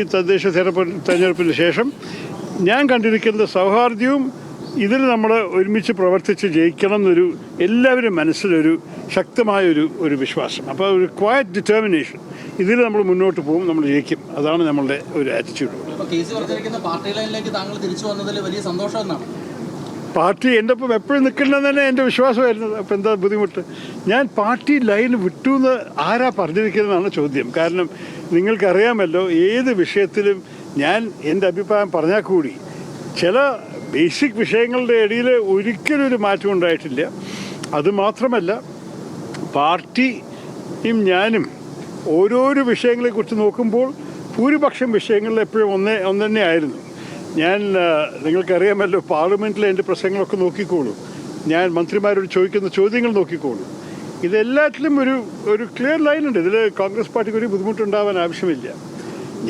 ഈ തദ്ദേശ തെരഞ്ഞെടുപ്പ് തെരഞ്ഞെടുപ്പിന് ശേഷം ഞാൻ കണ്ടിരിക്കുന്നത് സൗഹാർദ്ദവും ഇതിൽ നമ്മൾ ഒരുമിച്ച് പ്രവർത്തിച്ച് ജയിക്കണം എന്നൊരു എല്ലാവരും മനസ്സിലൊരു ശക്തമായൊരു ഒരു വിശ്വാസം. അപ്പോൾ ഒരു ക്വയറ്റ് ഡിറ്റർമിനേഷൻ ഇതിൽ നമ്മൾ മുന്നോട്ട് പോകും നമ്മൾ ജയിക്കും. അതാണ് നമ്മളുടെ ഒരു ആറ്റിറ്റ്യൂഡ് പാർട്ടി ലൈനിലേക്ക് താങ്കൾ തിരിച്ചു വന്നതിൽ വലിയ സന്തോഷം എന്നാണ്. പാർട്ടി എന്റെ ഒപ്പം എപ്പോഴും നിൽക്കണമെന്ന് തന്നെ എന്റെ വിശ്വാസമായിരുന്നു അപ്പോൾ എന്താ ബുദ്ധിമുട്ട്? ഞാൻ പാർട്ടി ലൈൻ വിട്ടു എന്ന് ആരാ പറഞ്ഞിരിക്കുന്നതാണ് ചോദ്യം. കാരണം നിങ്ങൾക്കറിയാമല്ലോ ഏത് വിഷയത്തിലും ഞാൻ എന്റെ അഭിപ്രായം പറഞ്ഞാൽ കൂടി ചില ബേസിക് വിഷയങ്ങളുടെ ഇടയിൽ ഒരിക്കലും ഒരു മാറ്റം ഉണ്ടായിട്ടില്ല. അതുമാത്രമല്ല പാർട്ടിയും ഞാനും ഓരോരോ വിഷയങ്ങളെക്കുറിച്ച് നോക്കുമ്പോൾ ഭൂരിപക്ഷം വിഷയങ്ങളിൽ എപ്പോഴും ഒന്നേ ഒന്ന് തന്നെ ആയിരുന്നു. ഞാൻ നിങ്ങൾക്കറിയാമല്ലോ പാർലമെന്റിലെ എന്റെ പ്രസംഗങ്ങളൊക്കെ നോക്കിക്കോളൂ. ഞാൻ മന്ത്രിമാരോട് ചോദിക്കുന്ന ചോദ്യങ്ങൾ നോക്കിക്കോളൂ. ഇതെല്ലാത്തിലും ഒരു ഒരു ക്ലിയർ ലൈൻ ഉണ്ട്. ഇതിൽ കോൺഗ്രസ് പാർട്ടിക്ക് ഒരു ബുദ്ധിമുട്ടുണ്ടാവാൻ ആവശ്യമില്ല.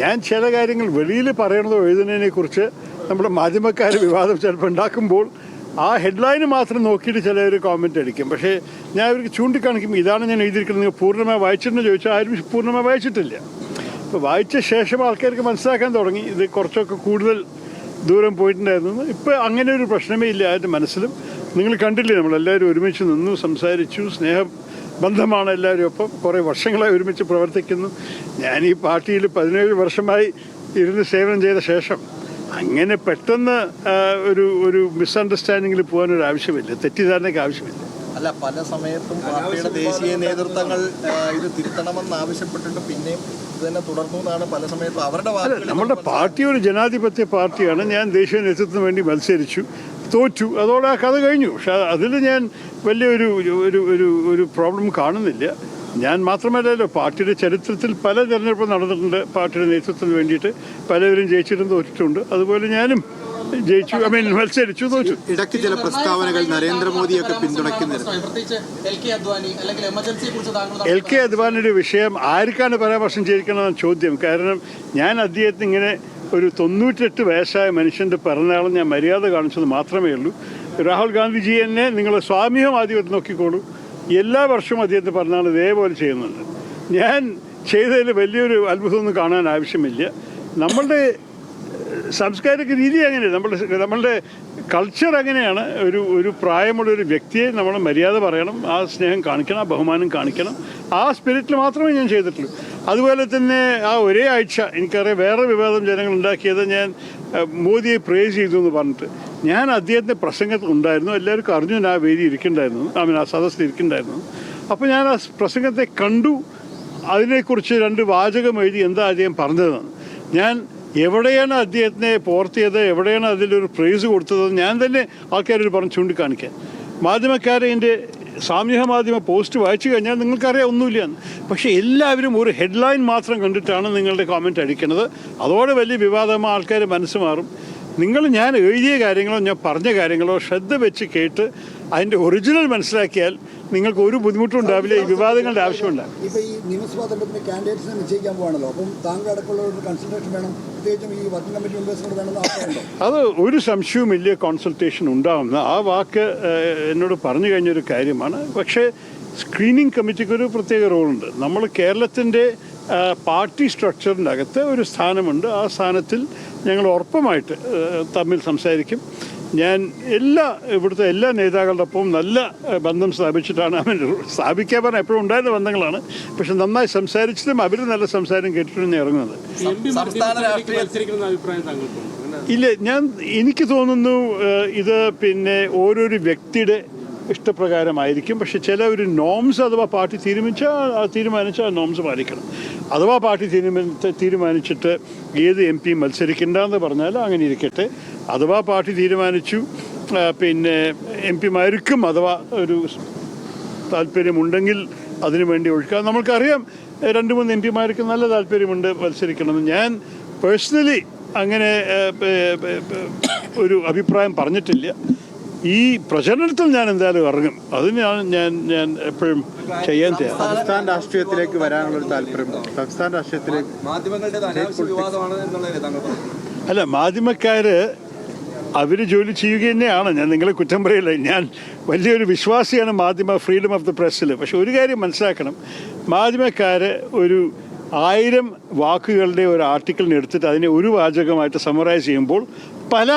ഞാൻ ചില കാര്യങ്ങൾ വെളിയിൽ പറയണതോ എഴുതുന്നതിനെ കുറിച്ച് നമ്മുടെ മാധ്യമക്കാർ വിവാദം ചിലപ്പോൾ ഉണ്ടാക്കുമ്പോൾ ആ ഹെഡ്ലൈന് മാത്രം നോക്കിയിട്ട് ചിലർ കോമന്റ് അടിക്കും. പക്ഷേ ഞാൻ അവർക്ക് ചൂണ്ടിക്കാണിക്കും ഇതാണ് ഞാൻ എഴുതിയിരിക്കുന്നത് നിങ്ങൾ പൂർണമായി വായിച്ചിട്ടുണ്ടെന്ന് ചോദിച്ചാൽ ആരും പൂർണമായി വായിച്ചിട്ടില്ല. അപ്പോൾ വായിച്ച ശേഷം ആൾക്കാർക്ക് മനസ്സിലാക്കാൻ തുടങ്ങി. ഇത് കുറച്ചൊക്കെ കൂടുതൽ ദൂരം പോയിട്ടുണ്ടായിരുന്നു. ഇപ്പോൾ അങ്ങനെ ഒരു പ്രശ്നമേ ഇല്ല ആരുടെ മനസ്സിലും. നിങ്ങൾ കണ്ടില്ലേ നമ്മളെല്ലാവരും ഒരുമിച്ച് നിന്നു സംസാരിച്ചു സ്നേഹം ബന്ധമാണ് എല്ലാവരും. ഒപ്പം കുറേ വർഷങ്ങളായി ഒരുമിച്ച് പ്രവർത്തിക്കുന്നു. ഞാൻ ഈ പാർട്ടിയിൽ പതിനേഴ് വർഷമായി ഇരുന്ന് സേവനം ചെയ്ത ശേഷം അങ്ങനെ പെട്ടെന്ന് ഒരു ഒരു മിസ്അണ്ടർസ്റ്റാൻഡിങ്ങിൽ പോകാനൊരു ആവശ്യമില്ല. തെറ്റിദ്ധാരണയ്ക്ക് ആവശ്യമില്ല. അല്ല പല സമയത്തും പാർട്ടിയുടെ ദേശീയ നേതൃത്വങ്ങൾ ഇത് തിരുത്തണമെന്ന് ആവശ്യപ്പെട്ടിട്ട് പിന്നെയും തന്നെ തുടർന്നു എന്നാണ് പല സമയത്തും അവരുടെ നമ്മുടെ പാർട്ടി ഒരു ജനാധിപത്യ പാർട്ടിയാണ്. ഞാൻ ദേശീയ നേതൃത്വത്തിന് വേണ്ടി മത്സരിച്ചു തോറ്റു. അതോടെ ആ കഥ കഴിഞ്ഞു. പക്ഷെ അതിൽ ഞാൻ വലിയൊരു ഒരു ഒരു ഒരു പ്രോബ്ലം കാണുന്നില്ല. ഞാൻ മാത്രമല്ലല്ലോ പാർട്ടിയുടെ ചരിത്രത്തിൽ പല തിരഞ്ഞെടുപ്പും നടന്നിട്ടുണ്ട്. പാർട്ടിയുടെ നേതൃത്വത്തിന് വേണ്ടിയിട്ട് പലവരും ജയിച്ചിട്ടും തോറ്റിട്ടുണ്ട്. അതുപോലെ ഞാനും ജയിച്ചു. ഐ മീൻ മത്സരിച്ചു തോറ്റു. ഇടയ്ക്ക് ചില പ്രസ്താവനകൾ നരേന്ദ്രമോദിയൊക്കെ പിന്തുണയ്ക്കുന്നില്ല എൽ കെ അദ്വാനി അല്ലെങ്കിൽ എമർജൻസിയെ കുറിച്ച് താങ്കൾ എൽ കെ അദ്വാനിയുടെ വിഷയം ആർക്കാണ് പരാമർശം ചെയ്തിരിക്കണമെന്ന ചോദ്യം. കാരണം ഞാൻ അദ്ദേഹത്തിന് ഇങ്ങനെ ഒരു തൊണ്ണൂറ്റെട്ട് വയസ്സായ മനുഷ്യന്റെ പിറന്നാളും ഞാൻ മര്യാദ കാണിച്ചത് മാത്രമേ ഉള്ളൂ. രാഹുൽ ഗാന്ധിജി എന്നെ നിങ്ങൾ സ്വാമിയും ആദ്യം നോക്കിക്കോളൂ. എല്ലാ വർഷവും അദ്ദേഹത്തിന് പിറന്നാൾ ഇതേപോലെ ചെയ്യുന്നുണ്ട്. ഞാൻ ചെയ്തതിൽ വലിയൊരു അത്ഭുതമൊന്നും കാണാൻ ആവശ്യമില്ല. നമ്മളുടെ സാംസ്കാരിക രീതി അങ്ങനെയാണ് നമ്മുടെ നമ്മളുടെ കൾച്ചർ അങ്ങനെയാണ് ഒരു ഒരു പ്രായമുള്ള ഒരു വ്യക്തിയെ നമ്മൾ മര്യാദ പറയണം ആ സ്നേഹം കാണിക്കണം ആ ബഹുമാനം കാണിക്കണം. ആ സ്പിരിറ്റിൽ മാത്രമേ ഞാൻ ചെയ്തിട്ടുള്ളൂ. അതുപോലെ തന്നെ ആ ഒരേ ആഴ്ച എനിക്കറിയാം വേറെ വിവാദം ജനങ്ങൾ ഉണ്ടാക്കിയത് ഞാൻ മോദിയെ പ്രേസ് ചെയ്തു എന്ന് പറഞ്ഞിട്ട്. ഞാൻ അദ്ദേഹത്തിന്റെ പ്രസംഗത്തിൽ ഉണ്ടായിരുന്നു. എല്ലാവർക്കും അറിഞ്ഞു ആ വേദി ഇരിക്കുന്നുണ്ടായിരുന്നു ഐ മീൻ ആ സദസ്സിൽ ഇരിക്കണ്ടായിരുന്നു. അപ്പോൾ ഞാൻ ആ പ്രസംഗത്തെ കണ്ടു. അതിനെക്കുറിച്ച് രണ്ട് വാചകം എഴുതി എന്താ അദ്ദേഹം പറഞ്ഞതെന്ന്. ഞാൻ എവിടെയാണ് അദ്ദേഹത്തിനെ പോർത്തിയത്? എവിടെയാണ് അതിലൊരു പ്രൈസ് കൊടുത്തത്? ഞാൻ തന്നെ ആൾക്കാരോട് പറഞ്ഞ് ചൂണ്ടിക്കാണിക്കാൻ മാധ്യമക്കാരെ എന്റെ സാമൂഹ്യ മാധ്യമ പോസ്റ്റ് വായിച്ചു കഴിഞ്ഞാൽ നിങ്ങൾക്കറിയാം ഒന്നുമില്ല. പക്ഷേ എല്ലാവരും ഒരു ഹെഡ്ലൈൻ മാത്രം കണ്ടിട്ടാണ് നിങ്ങളുടെ കോമെന്റ് അടിക്കുന്നത്. അതോടെ വലിയ വിവാദമായ ആൾക്കാർ മനസ്സ് മാറും. നിങ്ങൾ ഞാൻ എഴുതിയ കാര്യങ്ങളോ ഞാൻ പറഞ്ഞ കാര്യങ്ങളോ ശ്രദ്ധ വെച്ച് കേട്ട് അതിന്റെ ഒറിജിനൽ മനസ്സിലാക്കിയാൽ നിങ്ങൾക്ക് ഒരു ബുദ്ധിമുട്ടും ഉണ്ടാവില്ല ഈ വിവാദങ്ങളുടെ ആവശ്യമുണ്ട് അത് ഈ നിയമസഭാ തെരഞ്ഞെടുപ്പിന് കാൻഡിഡേറ്റ്സിനെ നിശ്ചയിക്കാൻ അപ്പം താങ്കൾ അടക്കമുള്ള കൺസൾട്ടേഷൻ വേണം. പ്രത്യേകിച്ചും ഈ വർക്കിംഗ് കമ്മിറ്റി മെമ്പേഴ്സിനോട് വേണമെന്ന് ആവശ്യമുണ്ടോ? അത് ഒരു സംശയവുമില്ല കോൺസൾട്ടേഷൻ ഉണ്ടാവുന്ന. ആ വാക്ക് എന്നോട് പറഞ്ഞു കഴിഞ്ഞൊരു കാര്യമാണ്. പക്ഷേ സ്ക്രീനിങ് കമ്മിറ്റിക്കൊരു പ്രത്യേക റോളുണ്ട് നമ്മൾ കേരളത്തിന്റെ പാർട്ടി സ്ട്രക്ചറിന്റെ അകത്ത് ഒരു സ്ഥാനമുണ്ട്. ആ സ്ഥാനത്തിൽ ഞങ്ങൾ ഉറപ്പമായിട്ട് തമ്മിൽ സംസാരിക്കും. ഞാൻ എല്ലാ ഇവിടുത്തെ എല്ലാ നേതാക്കളുടെ ഒപ്പം നല്ല ബന്ധം സ്ഥാപിച്ചിട്ടാണ് അവൻ സ്ഥാപിക്കാൻ പറഞ്ഞാൽ എപ്പോഴും ഉണ്ടായിരുന്ന ബന്ധങ്ങളാണ്. പക്ഷെ നന്നായി സംസാരിച്ചിട്ടും അവർ നല്ല സംസാരം കേട്ടിട്ടും ഞാൻ ഇറങ്ങുന്നത്. ഇല്ല ഞാൻ എനിക്ക് തോന്നുന്നു ഇത് പിന്നെ ഓരോരു വ്യക്തിയുടെ ഇഷ്ടപ്രകാരമായിരിക്കും. പക്ഷെ ചില ഒരു നോംസ് അഥവാ പാർട്ടി തീരുമാനിച്ചാൽ തീരുമാനിച്ചാൽ ആ നോംസ് പാലിക്കണം. അഥവാ പാർട്ടി തീരുമാനത്തെ തീരുമാനിച്ചിട്ട് ഏത് എം പി മത്സരിക്കണ്ടെന്ന് പറഞ്ഞാൽ അങ്ങനെ ഇരിക്കട്ടെ. അഥവാ പാർട്ടി തീരുമാനിച്ചു പിന്നെ എം പിമാർക്കും അഥവാ ഒരു താല്പര്യമുണ്ടെങ്കിൽ അതിനു വേണ്ടി ഒഴുക്കുക നമ്മൾക്കറിയാം രണ്ട് മൂന്ന് എം പിമാർക്ക് നല്ല താല്പര്യമുണ്ട് മത്സരിക്കണമെന്ന്. ഞാൻ പേഴ്സണലി അങ്ങനെ ഒരു അഭിപ്രായം പറഞ്ഞിട്ടില്ല. ഈ പ്രചരണത്തിൽ ഞാൻ എന്തായാലും ഇറങ്ങും. അതിനാണ് ഞാൻ ഞാൻ എപ്പോഴും ചെയ്യാൻ തയ്യാറ് സംസ്ഥാന രാഷ്ട്രീയത്തിലേക്ക് വരാനുള്ള ഒരു താല്പര്യം സംസ്ഥാന രാഷ്ട്രീയത്തിലേക്ക്? അല്ല മാധ്യമക്കാര് അവർ ജോലി ചെയ്യുക തന്നെയാണ്. ഞാൻ നിങ്ങളെ കുറ്റം പറയില്ല. ഞാൻ വലിയൊരു വിശ്വാസിയാണ് മാധ്യമ ഫ്രീഡം ഓഫ് ദി പ്രസ്സിൽ പക്ഷെ ഒരു കാര്യം മനസ്സിലാക്കണം. മാധ്യമക്കാര് ഒരു ആയിരം വാക്കുകളുടെ ഒരു ആർട്ടിക്കിളിനെടുത്തിട്ട് അതിനെ ഒരു വാചകമായിട്ട് സമറൈസ് ചെയ്യുമ്പോൾ പല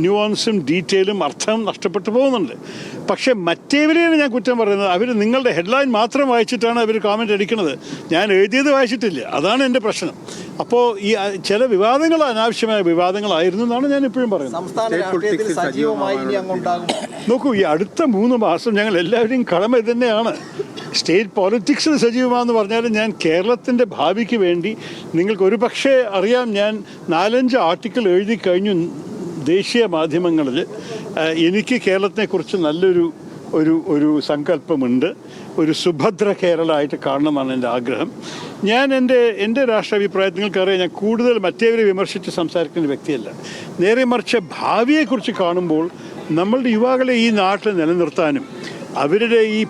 ന്യൂവാൻസും ഡീറ്റെയിലും അർത്ഥം നഷ്ടപ്പെട്ടു പോകുന്നുണ്ട്. പക്ഷേ മറ്റേവരെയാണ് ഞാൻ കുറ്റം പറയുന്നത്. അവർ നിങ്ങളുടെ ഹെഡ്ലൈൻ മാത്രം വായിച്ചിട്ടാണ് അവർ കോമന്റ് അടിക്കുന്നത്. ഞാൻ എഴുതിയത് വായിച്ചിട്ടില്ല. അതാണ് എന്റെ പ്രശ്നം. അപ്പോൾ ഈ ചില വിവാദങ്ങൾ അനാവശ്യമായ വിവാദങ്ങളായിരുന്നു എന്നാണ് ഞാൻ ഇപ്പോഴും പറയുന്നത്. നോക്കൂ ഈ അടുത്ത മൂന്ന് മാസം ഞങ്ങൾ എല്ലാവരെയും കടമ ഇത് തന്നെയാണ് സ്റ്റേറ്റ് പോളിറ്റിക്സ് സജീവമാണെന്ന് പറഞ്ഞാലും ഞാൻ കേരളത്തിന്റെ ഭാവിക്ക് വേണ്ടി നിങ്ങൾക്ക് ഒരു പക്ഷേ അറിയാം ഞാൻ നാലഞ്ച് ആർട്ടിക്കിൾ എഴുതി കഴിഞ്ഞു. ദേശീയ മാധ്യമങ്ങളിൽ എനിക്ക് കേരളത്തെക്കുറിച്ച് നല്ലൊരു ഒരു ഒരു സങ്കല്പമുണ്ട്. ഒരു സുഭദ്ര കേരളമായിട്ട് കാണണമെന്നാണ് എന്റെ ആഗ്രഹം. ഞാൻ എന്റെ എന്റെ രാഷ്ട്രാഭിപ്രായത്തിൽ നിങ്ങൾക്കറിയാം ഞാൻ കൂടുതൽ മറ്റേവരെ വിമർശിച്ച് സംസാരിക്കുന്ന വ്യക്തിയല്ല. നേരെ മറിച്ച് ഭാവിയെക്കുറിച്ച് കാണുമ്പോൾ നമ്മളുടെ യുവാക്കളെ ഈ നാട്ടിൽ നിലനിർത്താനും അവരുടെ ഈ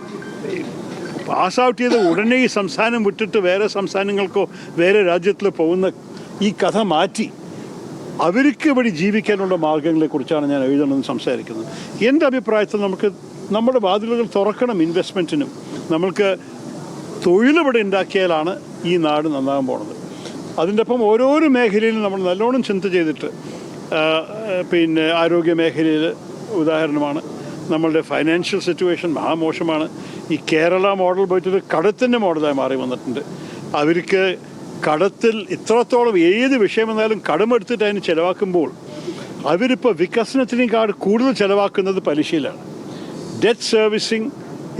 പാസ് ഔട്ട് ചെയ്ത ഉടനെ ഈ സംസ്ഥാനം വിട്ടിട്ട് വേറെ സംസ്ഥാനങ്ങൾക്കോ വേറെ രാജ്യത്തിലോ പോകുന്ന ഈ കഥ മാറ്റി അവർക്ക് ഇവിടെ ജീവിക്കാനുള്ള മാർഗങ്ങളെക്കുറിച്ചാണ് ഞാൻ എഴുതണമെന്ന് സംസാരിക്കുന്നത്. എന്റെ അഭിപ്രായത്തിൽ നമുക്ക് നമ്മുടെ വാതിലുകൾ തുറക്കണം ഇൻവെസ്റ്റ്മെന്റിനും നമ്മൾക്ക് തൊഴിലിവിടെ ഉണ്ടാക്കിയാലാണ് ഈ നാട് നന്നാകാൻ പോണത്. അതിന്റെ ഒപ്പം ഓരോരോ മേഖലയിലും നമ്മൾ നല്ലോണം ചിന്ത ചെയ്തിട്ട് പിന്നെ ആരോഗ്യ മേഖലയിൽ ഉദാഹരണമാണ്. നമ്മളുടെ ഫൈനാൻഷ്യൽ സിറ്റുവേഷൻ മഹാമോശമാണ്. ഈ കേരള മോഡൽ പോയിട്ട് കടത്തിന്റെ മോഡലായി മാറി വന്നിട്ടുണ്ട്. അവർക്ക് കടത്തിൽ ഇത്രത്തോളം ഏത് വിഷയം വന്നാലും കടമെടുത്തിട്ട് അതിന് ചിലവാക്കുമ്പോൾ അവരിപ്പോൾ വികസനത്തിനേക്കാൾ കൂടുതൽ ചിലവാക്കുന്നത് പലിശയിലാണ്. Debt servicing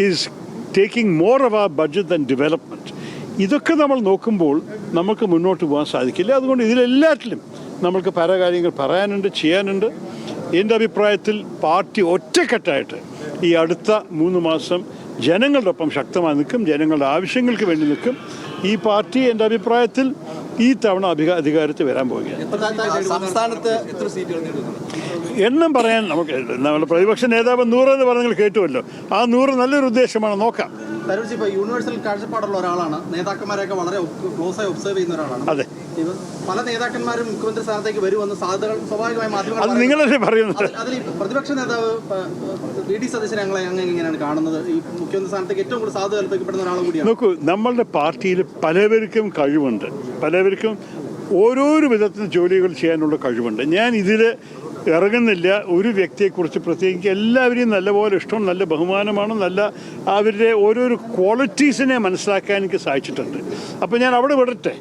is taking more of a budget than development ഇതൊക്കെ നമ്മൾ നോക്കുമ്പോൾ നമുക്ക് മുന്നോട്ട് പോകാൻ സാധിക്കില്ല. അതുകൊണ്ട് ഇതിലെല്ലാറ്റിലും നമ്മൾക്ക് പല കാര്യങ്ങൾ പറയാനുണ്ട് ചെയ്യാനുണ്ട്. എന്റെ അഭിപ്രായത്തിൽ പാർട്ടി ഒറ്റക്കെട്ടായിട്ട് ഈ അടുത്ത മൂന്ന് മാസം ജനങ്ങളുടെ ഒപ്പം ശക്തമായി നിൽക്കും. ജനങ്ങളുടെ ആവശ്യങ്ങൾക്ക് വേണ്ടി നിൽക്കും. ഈ പാർട്ടി എന്റെ അഭിപ്രായത്തിൽ ഈ തവണ അധിക അധികാരത്തിൽ വരാൻ പോവുകയാണ്. സംസ്ഥാനത്ത് എത്ര സീറ്റുകൾ നേടുന്നു എണ്ണം പറയാൻ നമുക്ക് നമ്മുടെ പ്രതിപക്ഷ നേതാവ് നൂറ് എന്ന് പറഞ്ഞു കേട്ടുമല്ലോ ആ നൂറ് നല്ലൊരു ഉദ്ദേശമാണ് നോക്കാം. തരൂർ ഇപ്പോൾ യൂണിവേഴ്സൽ കാഴ്ചപ്പാടുള്ള ഒരാളാണ്. നേതാക്കന്മാരെയൊക്കെ വളരെ ക്ലോസ് ആയി ഒബ്സർവ് ചെയ്യുന്ന ഒരാളാണ്. അതെ. പല നേതാക്കന്മാരും മുഖ്യമന്ത്രി സ്ഥാനത്തേക്ക് വരുമെന്ന് സാധ്യതകൾ സ്വാഭാവികമായി മാധ്യമങ്ങൾ. നിങ്ങളല്ലേ പറയുന്നത്? അതിൽ- പ്രതിപക്ഷ നേതാവ് ബി വി ഡി സതീശൻ ഞങ്ങളെ അങ്ങനെ എങ്ങനെയാണ് കാണുന്നത്. ഈ മുഖ്യമന്ത്രി സ്ഥാനത്തേക്ക് ഏറ്റവും കൂടുതൽ സാധ്യത കൽപ്പിക്കപ്പെടുന്ന ഒരാളും കൂടിയാണ്. നോക്കൂ നമ്മളുടെ പാർട്ടിയിൽ പലവർക്കും കഴിവുണ്ട്. പലവർക്കും ഓരോരോ വിധത്തിൽ ജോലികൾ ചെയ്യാനുള്ള കഴിവുണ്ട്. ഞാൻ ഇതിൽ ഇറങ്ങുന്നില്ല. ഒരു വ്യക്തിയെക്കുറിച്ച് പ്രത്യേകിച്ച് എല്ലാവരെയും നല്ലപോലെ ഇഷ്ടം നല്ല ബഹുമാനമാണ്. നല്ല അവരുടെ ഓരോരോ ക്വാളിറ്റീസിനെ മനസ്സിലാക്കാൻ എനിക്ക് സാധിച്ചിട്ടുണ്ട്. അപ്പോൾ ഞാൻ അവിടെ വിടട്ടെ.